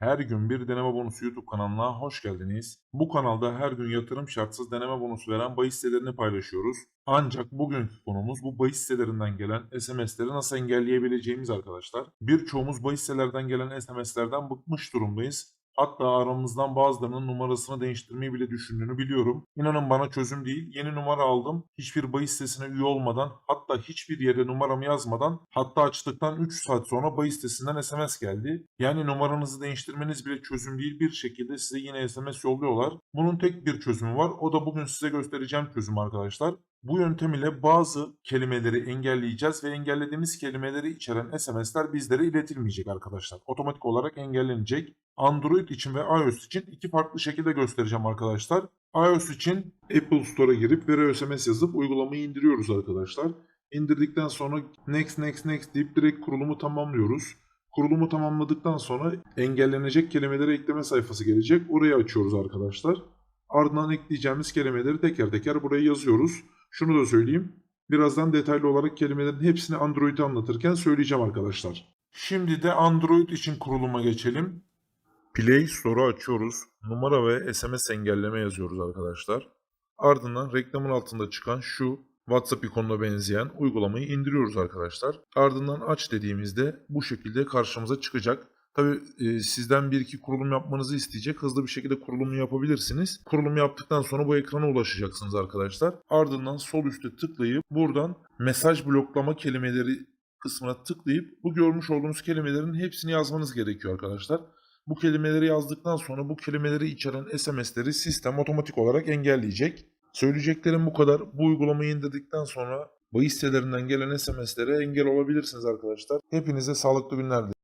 Her gün bir deneme bonusu YouTube kanalına hoş geldiniz. Bu kanalda her gün yatırım şartsız deneme bonusu veren bahis sitelerini paylaşıyoruz. Ancak bugünkü konumuz bu bahis sitelerinden gelen SMS'leri nasıl engelleyebileceğimiz arkadaşlar. Birçoğumuz bahis sitelerden gelen SMS'lerden bıkmış durumdayız. Hatta aramızdan bazılarının numarasını değiştirmeyi bile düşündüğünü biliyorum. İnanın bana çözüm değil. Yeni numara aldım. Hiçbir bahis sitesine üye olmadan, hatta hiçbir yere numaramı yazmadan, hatta açtıktan 3 saat sonra bahis sitesinden SMS geldi. Yani numaranızı değiştirmeniz bile çözüm değil. Bir şekilde size yine SMS yolluyorlar. Bunun tek bir çözümü var. O da bugün size göstereceğim çözüm arkadaşlar. Bu yöntem ile bazı kelimeleri engelleyeceğiz ve engellediğimiz kelimeleri içeren SMS'ler bizlere iletilmeyecek arkadaşlar. Otomatik olarak engellenecek. Android için ve iOS için iki farklı şekilde göstereceğim arkadaşlar. iOS için Apple Store'a girip Vero SMS yazıp uygulamayı indiriyoruz arkadaşlar. İndirdikten sonra next next next deyip direkt kurulumu tamamlıyoruz. Kurulumu tamamladıktan sonra engellenecek kelimeleri ekleme sayfası gelecek. Orayı açıyoruz arkadaşlar. Ardından ekleyeceğimiz kelimeleri teker teker buraya yazıyoruz. Şunu da söyleyeyim. Birazdan detaylı olarak kelimelerin hepsini Android'e anlatırken söyleyeceğim arkadaşlar. Şimdi de Android için kuruluma geçelim. Play Store'u açıyoruz. Numara ve SMS engelleme yazıyoruz arkadaşlar. Ardından reklamın altında çıkan şu WhatsApp ikonuna benzeyen uygulamayı indiriyoruz arkadaşlar. Ardından aç dediğimizde bu şekilde karşımıza çıkacak. Tabi sizden bir iki kurulum yapmanızı isteyecek. Hızlı bir şekilde kurulumu yapabilirsiniz. Kurulum yaptıktan sonra bu ekrana ulaşacaksınız arkadaşlar. Ardından sol üstte tıklayıp buradan mesaj bloklama kelimeleri kısmına tıklayıp bu görmüş olduğunuz kelimelerin hepsini yazmanız gerekiyor arkadaşlar. Bu kelimeleri yazdıktan sonra bu kelimeleri içeren SMS'leri sistem otomatik olarak engelleyecek. Söyleyeceklerim bu kadar. Bu uygulamayı indirdikten sonra bahis sitelerinden gelen SMS'lere engel olabilirsiniz arkadaşlar. Hepinize sağlıklı günler dilerim.